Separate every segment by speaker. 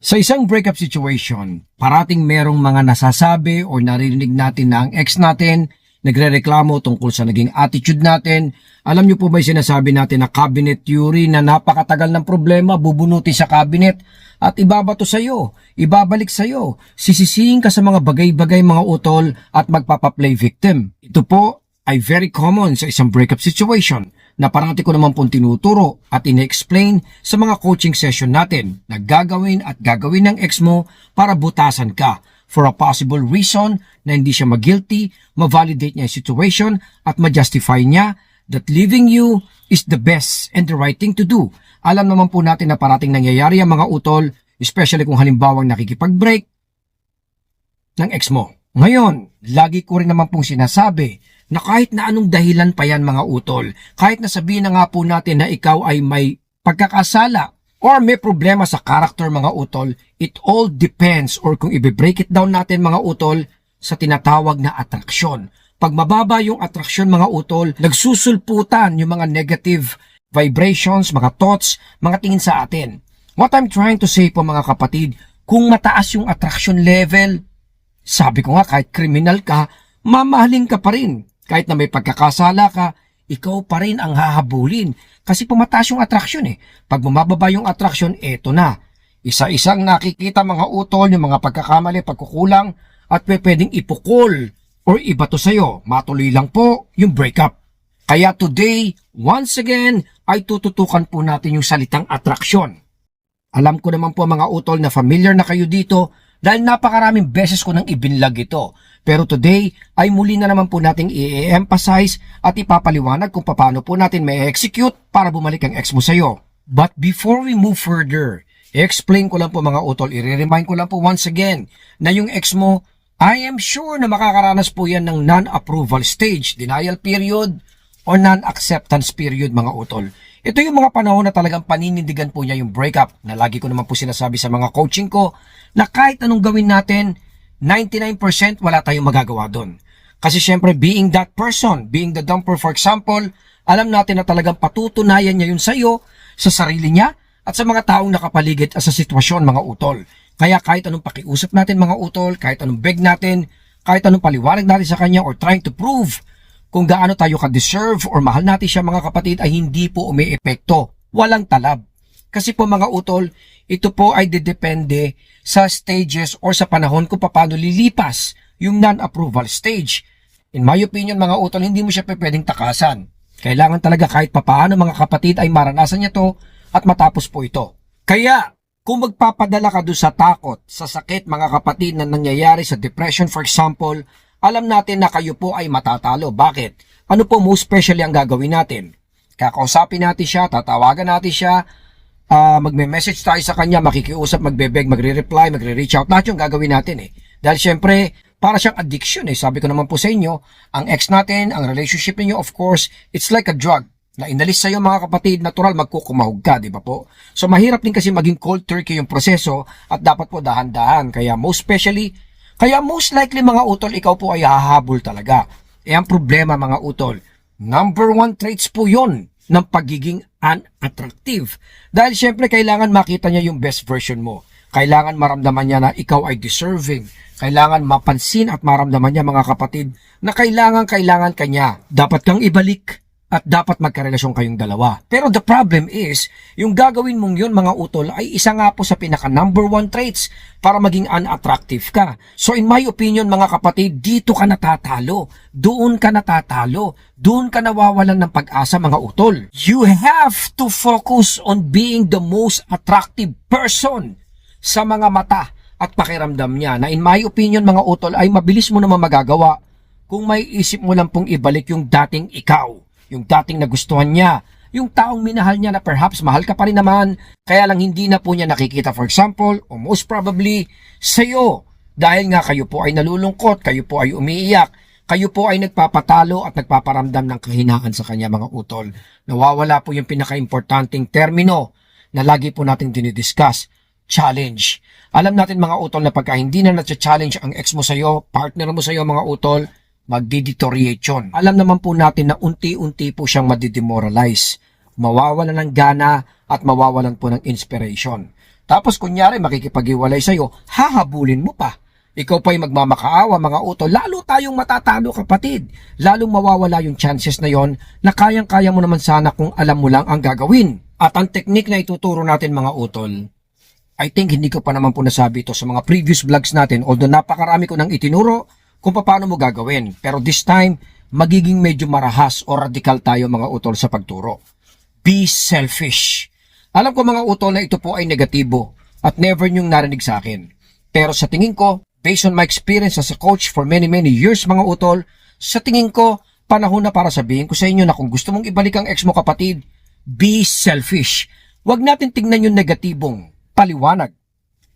Speaker 1: Sa isang breakup situation, parating merong mga nasasabi o naririnig natin na ang ex natin nagrereklamo tungkol sa naging attitude natin. Alam niyo po ba yung sinasabi natin na cabinet theory na napakatagal ng problema, bubunutin sa cabinet at ibabato sa iyo, ibabalik sa iyo, sisisihin ka sa mga bagay-bagay mga utol at magpapaplay victim. Ito po ay very common sa isang breakup situation na parati ko naman pong tinuturo at ine-explain sa mga coaching session natin na gagawin at gagawin ng ex mo para butasan ka for a possible reason na hindi siya mag-guilty, ma-validate niya yung situation at ma-justify niya that leaving you is the best and the right thing to do. Alam naman po natin na parating nangyayari ang mga utol, especially kung halimbawang nakikipag-break ng ex mo. Ngayon, lagi ko rin naman pong sinasabi na kahit na anong dahilan pa yan mga utol, kahit na sabihin na nga po natin na ikaw ay may pagkakasala or may problema sa character mga utol, it all depends or kung i-break it down natin mga utol sa tinatawag na atraksyon. Pag mababa yung atraksyon mga utol, nagsusulputan yung mga negative vibrations, mga thoughts, mga tingin sa atin. What I'm trying to say po mga kapatid, kung mataas yung attraction level, sabi ko nga kahit kriminal ka, mamahalin ka pa rin. Kahit na may pagkakasala ka, ikaw pa rin ang hahabulin. Kasi pumataas yung attraction eh. Pag bumababa yung attraction, eto na. Isa-isang nakikita mga utol, yung mga pagkakamali, pagkukulang, at pwedeng ipukol or ibato sa'yo. Matuloy lang po yung breakup. Kaya today, once again, ay tututukan po natin yung salitang attraction. Alam ko naman po mga utol na familiar na kayo dito dahil napakaraming beses ko nang ibinlag ito. Pero today ay muli na naman po nating i-emphasize at ipapaliwanag kung paano po natin may execute para bumalik ang ex mo sa'yo. But before we move further, i-explain ko lang po mga utol, i-remind ko lang po once again na yung ex mo, I am sure na makakaranas po yan ng non-approval stage, denial period, or non-acceptance period mga utol. Ito yung mga panahon na talagang paninindigan po niya yung breakup na lagi ko naman po sinasabi sa mga coaching ko na kahit anong gawin natin, 99% wala tayong magagawa doon. Kasi syempre, being that person, being the dumper for example, alam natin na talagang patutunayan niya yun sa iyo, sa sarili niya, at sa mga taong nakapaligid sa sitwasyon mga utol. Kaya kahit anong pakiusap natin mga utol, kahit anong beg natin, kahit anong paliwanag natin sa kanya or trying to prove kung gaano tayo ka-deserve or mahal natin siya mga kapatid ay hindi po umiepekto. Walang talab. Kasi po mga utol, ito po ay didepende sa stages or sa panahon kung paano lilipas yung non-approval stage. In my opinion mga utol, hindi mo siya pwedeng takasan. Kailangan talaga kahit papaano mga kapatid ay maranasan niya to at matapos po ito. Kaya, kung magpapadala ka doon sa takot, sa sakit mga kapatid na nangyayari sa depression for example, alam natin na kayo po ay matatalo. Bakit? Ano po most specially ang gagawin natin? Kakausapin natin siya, tatawagan natin siya, ah magme-message tayo sa kanya, makikiusap, magbebeg, magre-reply, magre-reach out. Lahat yung gagawin natin eh. Dahil syempre, para siyang addiction eh. Sabi ko naman po sa inyo, ang ex natin, ang relationship niyo of course, it's like a drug na inalis sa'yo mga kapatid, natural magkukumahog ka, di ba po? So mahirap din kasi maging cold turkey yung proseso at dapat po dahan-dahan. Kaya most especially, kaya most likely mga utol, ikaw po ay hahabol talaga. Eh ang problema mga utol, number one traits po yon ng pagiging unattractive. Dahil syempre kailangan makita niya yung best version mo. Kailangan maramdaman niya na ikaw ay deserving. Kailangan mapansin at maramdaman niya mga kapatid na kailangan kailangan kanya. Dapat kang ibalik at dapat magkarelasyon kayong dalawa. Pero the problem is, yung gagawin mong yun mga utol ay isa nga po sa pinaka number one traits para maging unattractive ka. So in my opinion mga kapatid, dito ka natatalo. Doon ka natatalo. Doon ka nawawalan ng pag-asa mga utol. You have to focus on being the most attractive person sa mga mata at pakiramdam niya na in my opinion mga utol ay mabilis mo naman magagawa kung may isip mo lang pong ibalik yung dating ikaw yung dating nagustuhan niya, yung taong minahal niya na perhaps mahal ka pa rin naman, kaya lang hindi na po niya nakikita for example, o most probably, sa'yo. Dahil nga kayo po ay nalulungkot, kayo po ay umiiyak, kayo po ay nagpapatalo at nagpaparamdam ng kahinaan sa kanya mga utol. Nawawala po yung pinaka-importanting termino na lagi po natin dinidiscuss, challenge. Alam natin mga utol na pagka hindi na na-challenge ang ex mo sa'yo, partner mo sa'yo mga utol, magdideteriorate yun. Alam naman po natin na unti-unti po siyang madidemoralize. Mawawalan ng gana at mawawalan po ng inspiration. Tapos kunyari makikipag-iwalay sa'yo, hahabulin mo pa. Ikaw pa'y magmamakaawa mga utol, lalo tayong matatalo kapatid. Lalong mawawala yung chances na yon na kayang-kaya mo naman sana kung alam mo lang ang gagawin. At ang teknik na ituturo natin mga utol, I think hindi ko pa naman po nasabi ito sa mga previous vlogs natin although napakarami ko nang itinuro kung paano mo gagawin. Pero this time, magiging medyo marahas o radikal tayo mga utol sa pagturo. Be selfish. Alam ko mga utol na ito po ay negatibo at never niyong narinig sa akin. Pero sa tingin ko, based on my experience as a coach for many many years mga utol, sa tingin ko, panahon na para sabihin ko sa inyo na kung gusto mong ibalik ang ex mo kapatid, be selfish. Huwag natin tingnan yung negatibong paliwanag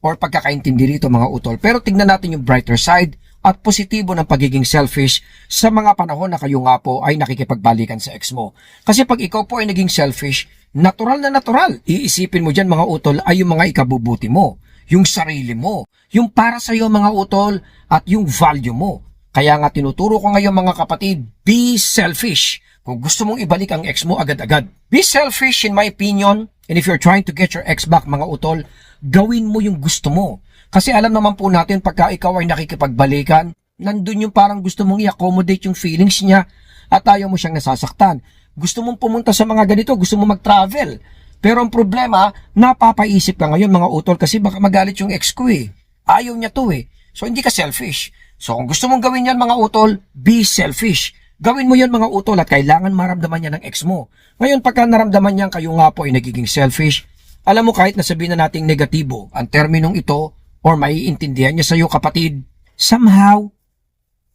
Speaker 1: or pagkakaintindi rito mga utol. Pero tingnan natin yung brighter side at positibo ng pagiging selfish sa mga panahon na kayo nga po ay nakikipagbalikan sa ex mo. Kasi pag ikaw po ay naging selfish, natural na natural. Iisipin mo dyan mga utol ay yung mga ikabubuti mo, yung sarili mo, yung para sa iyo mga utol at yung value mo. Kaya nga tinuturo ko ngayon mga kapatid, be selfish. Kung gusto mong ibalik ang ex mo agad-agad. Be selfish in my opinion. And if you're trying to get your ex back mga utol, gawin mo yung gusto mo. Kasi alam naman po natin pagka ikaw ay nakikipagbalikan, nandun yung parang gusto mong i-accommodate yung feelings niya at ayaw mo siyang nasasaktan. Gusto mong pumunta sa mga ganito, gusto mong mag-travel. Pero ang problema, napapaisip ka ngayon mga utol kasi baka magalit yung ex ko eh. Ayaw niya to eh. So hindi ka selfish. So kung gusto mong gawin yan mga utol, be selfish. Gawin mo yan mga utol at kailangan maramdaman niya ng ex mo. Ngayon pagka naramdaman niya kayo nga po ay nagiging selfish, alam mo kahit nasabihin na nating negatibo ang terminong ito or maiintindihan niya sa iyo kapatid, somehow,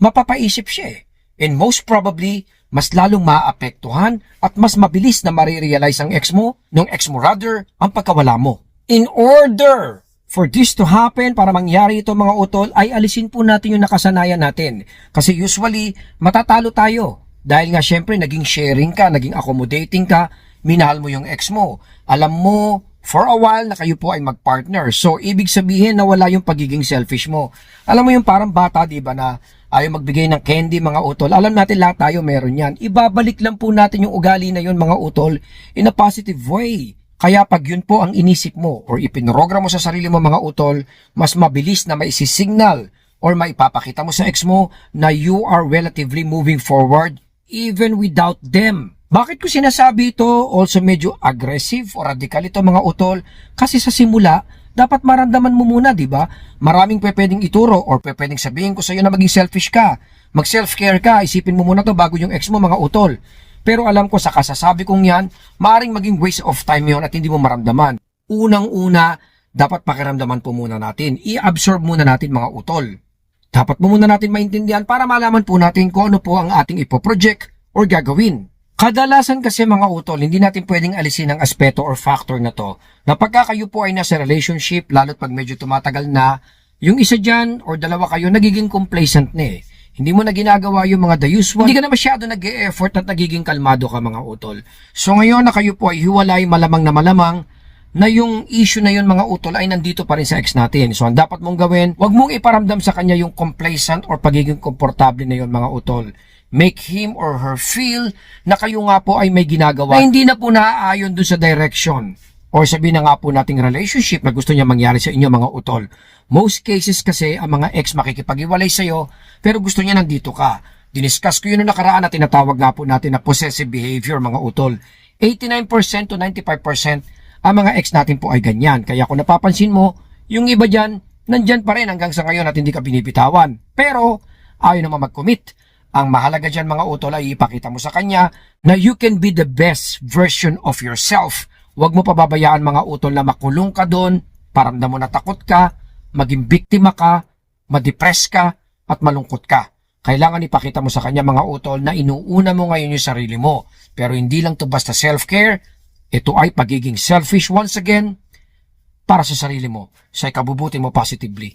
Speaker 1: mapapaisip siya eh. And most probably, mas lalong maapektuhan at mas mabilis na marirealize ang ex mo, nung ex mo rather, ang pagkawala mo. In order for this to happen, para mangyari ito mga utol, ay alisin po natin yung nakasanayan natin. Kasi usually, matatalo tayo. Dahil nga syempre, naging sharing ka, naging accommodating ka, minahal mo yung ex mo. Alam mo, for a while na kayo po ay magpartner. So, ibig sabihin na wala yung pagiging selfish mo. Alam mo yung parang bata, di ba, na ayaw magbigay ng candy, mga utol. Alam natin lahat tayo meron yan. Ibabalik lang po natin yung ugali na yun, mga utol, in a positive way. Kaya pag yun po ang inisip mo or ipinrogram mo sa sarili mo, mga utol, mas mabilis na maisisignal or maipapakita mo sa ex mo na you are relatively moving forward even without them. Bakit ko sinasabi ito also medyo aggressive o radical ito mga utol? Kasi sa simula, dapat maramdaman mo muna, di ba? Maraming pwedeng ituro or pwedeng sabihin ko sa iyo na maging selfish ka. Mag self-care ka, isipin mo muna to bago yung ex mo mga utol. Pero alam ko sa kasasabi kong yan, maaring maging waste of time yon at hindi mo maramdaman. Unang-una, dapat pakiramdaman po muna natin. I-absorb muna natin mga utol. Dapat mo muna natin maintindihan para malaman po natin kung ano po ang ating ipoproject or gagawin. Kadalasan kasi mga utol, hindi natin pwedeng alisin ang aspeto or factor na to na pagka kayo po ay nasa relationship, lalo't pag medyo tumatagal na, yung isa dyan or dalawa kayo nagiging complacent na eh. Hindi mo na ginagawa yung mga the usual. Hindi ka na masyado nag-e-effort at nagiging kalmado ka mga utol. So ngayon na kayo po ay hiwalay malamang na malamang na yung issue na yun mga utol ay nandito pa rin sa ex natin. So ang dapat mong gawin, wag mong iparamdam sa kanya yung complacent or pagiging komportable na yun mga utol. Make him or her feel na kayo nga po ay may ginagawa na hindi na po naaayon dun sa direction or sabihin na nga po nating relationship na gusto niya mangyari sa inyo mga utol. Most cases kasi ang mga ex makikipag-iwalay sa'yo pero gusto niya nandito ka. Diniscuss ko yun noong nakaraan na tinatawag nga po natin na possessive behavior mga utol. 89% to 95% ang mga ex natin po ay ganyan. Kaya kung napapansin mo, yung iba dyan, nandyan pa rin hanggang sa ngayon at hindi ka binibitawan. Pero, ayaw naman mag-commit. Ang mahalaga dyan mga utol ay ipakita mo sa kanya na you can be the best version of yourself. Huwag mo pababayaan mga utol na makulong ka doon, paramdam mo na takot ka, maging biktima ka, madepress ka, at malungkot ka. Kailangan ipakita mo sa kanya mga utol na inuuna mo ngayon yung sarili mo. Pero hindi lang to basta self-care, ito ay pagiging selfish once again para sa sarili mo, sa ikabubuti mo positively.